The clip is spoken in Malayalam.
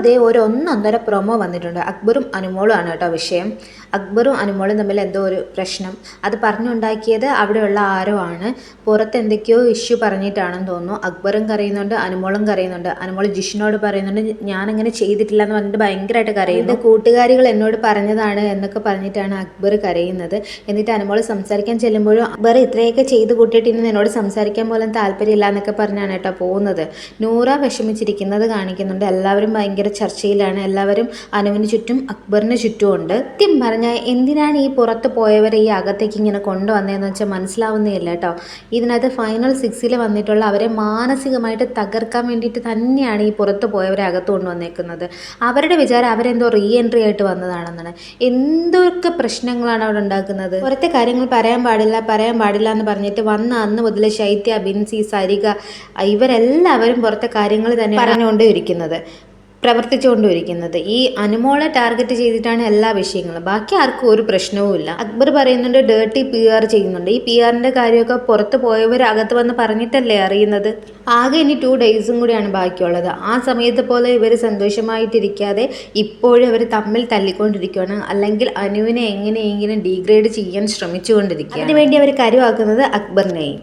അതേ ഒരു ഒന്നൊന്നര പ്രൊമോ വന്നിട്ടുണ്ട്. അക്ബറും അനുമോളും ആണ് കേട്ടോ വിഷയം. അക്ബറും അനുമോളും തമ്മിൽ എന്തോ ഒരു പ്രശ്നം. അത് പറഞ്ഞുണ്ടാക്കിയത് അവിടെയുള്ള ആരോ ആണ്. പുറത്ത് എന്തൊക്കെയോ ഇഷ്യൂ പറഞ്ഞിട്ടാണെന്ന് തോന്നുന്നു. അക്ബറും കരയുന്നുണ്ട് അനുമോളും കരയുന്നുണ്ട്. അനുമോൾ ജിഷിനോട് പറയുന്നുണ്ട് ഞാനങ്ങനെ ചെയ്തിട്ടില്ല എന്ന് പറഞ്ഞിട്ട് ഭയങ്കരമായിട്ട് കരയുന്നു. കൂട്ടുകാരികൾ എന്നോട് പറഞ്ഞതാണ് എന്നൊക്കെ പറഞ്ഞിട്ടാണ് അക്ബർ കരയുന്നത്. എന്നിട്ട് അനുമോൾ സംസാരിക്കാൻ ചെല്ലുമ്പോഴും അക്ബർ ഇത്രയൊക്കെ ചെയ്ത് ഇനി എന്നോട് സംസാരിക്കാൻ പോലും താല്പര്യമില്ല എന്നൊക്കെ പറഞ്ഞാണ് കേട്ടോ പോകുന്നത്. നൂറ വിഷമിച്ചിരിക്കുന്നത് കാണിക്കുന്നുണ്ട്. എല്ലാവരും ഭയങ്കര ചർച്ചയിലാണ്. എല്ലാവരും അനുവിന് ചുറ്റും അക്ബറിന് ചുറ്റും ഉണ്ട് സത്യം പറഞ്ഞാൽ എന്തിനാണ് ഈ പുറത്ത് പോയവരെ ഈ അകത്തേക്ക് ഇങ്ങനെ കൊണ്ടുവന്നതെന്ന് വെച്ചാൽ മനസ്സിലാവുന്നേയില്ല കേട്ടോ. ഇതിനകത്ത് ഫൈനൽ സിക്സിൽ വന്നിട്ടുള്ള അവരെ മാനസികമായിട്ട് തകർക്കാൻ വേണ്ടിയിട്ട് തന്നെയാണ് ഈ പുറത്ത് പോയവരെ അകത്ത് കൊണ്ടുവന്നേക്കുന്നത്. അവരുടെ വിചാരം അവരെന്തോ റീ എൻട്രി ആയിട്ട് വന്നതാണെന്നാണ്. എന്തൊക്കെ പ്രശ്നങ്ങളാണ് അവിടെ ഉണ്ടാക്കുന്നത്? പുറത്തെ കാര്യങ്ങൾ പറയാൻ പാടില്ല പറയാൻ പാടില്ല എന്ന് പറഞ്ഞിട്ട് വന്ന അന്ന് മുതൽ ശൈത്യ ബിൻസി സരിക ഇവരെല്ലാവരും പുറത്തെ കാര്യങ്ങൾ തന്നെ പറഞ്ഞുകൊണ്ടേ ഇരിക്കുന്നത് പ്രവർത്തിച്ചുകൊണ്ടിരിക്കുന്നത് ഈ അനുമോളെ ടാർഗറ്റ് ചെയ്തിട്ടാണ് എല്ലാ വിഷയങ്ങളും. ബാക്കി ആർക്കും ഒരു പ്രശ്നവുമില്ല. അക്ബർ പറയുന്നുണ്ട് ഡേർട്ടി പി ആർ ചെയ്യുന്നുണ്ട്. ഈ പി ആറിന്റെ കാര്യമൊക്കെ പുറത്ത് പോയവർ അകത്ത് വന്ന് പറഞ്ഞിട്ടല്ലേ അറിയുന്നത്? ആകെ ഇനി ടു ഡേയ്സും കൂടിയാണ് ബാക്കിയുള്ളത്. ആ സമയത്ത് പോലെ ഇവർ സന്തോഷമായിട്ടിരിക്കാതെ ഇപ്പോഴും അവർ തമ്മിൽ തല്ലിക്കൊണ്ടിരിക്കുകയാണ് അല്ലെങ്കിൽ അനുവിനെ എങ്ങനെയെങ്കിലും ഡീഗ്രേഡ് ചെയ്യാൻ ശ്രമിച്ചുകൊണ്ടിരിക്കുക അതിനുവേണ്ടി അവർ കരുവാക്കുന്നത് അക്ബറിനെയും.